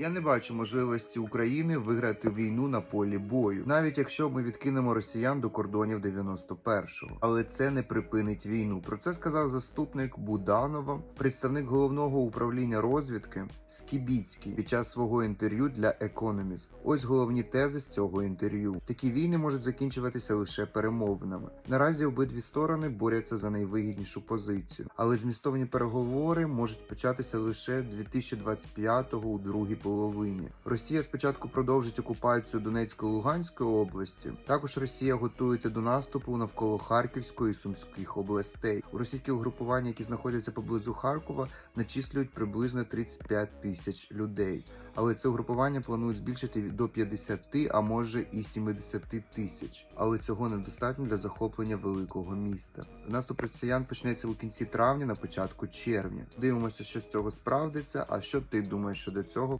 Я не бачу можливості України виграти війну на полі бою, навіть якщо ми відкинемо росіян до кордонів 91-го. Але це не припинить війну. Про це сказав заступник Буданова, представник головного управління розвідки Скібіцький під час свого інтерв'ю для Economist. Ось головні тези з цього інтерв'ю. Такі війни можуть закінчуватися лише перемовинами. Наразі обидві сторони борються за найвигіднішу позицію, але змістовні переговори можуть початися лише 2025-го у другій половині. Росія спочатку продовжить окупацію Донецької Луганської області. Також Росія готується до наступу навколо Харківської і Сумських областей. Російські угрупування, які знаходяться поблизу Харкова, начислюють приблизно 35 тисяч людей. Але це угрупування планують збільшити до 50, а може і 70 тисяч. Але цього недостатньо для захоплення великого міста. Наступ росіян почнеться у кінці травня, на початку червня. Дивимося, що з цього справдиться. А що ти думаєш щодо цього?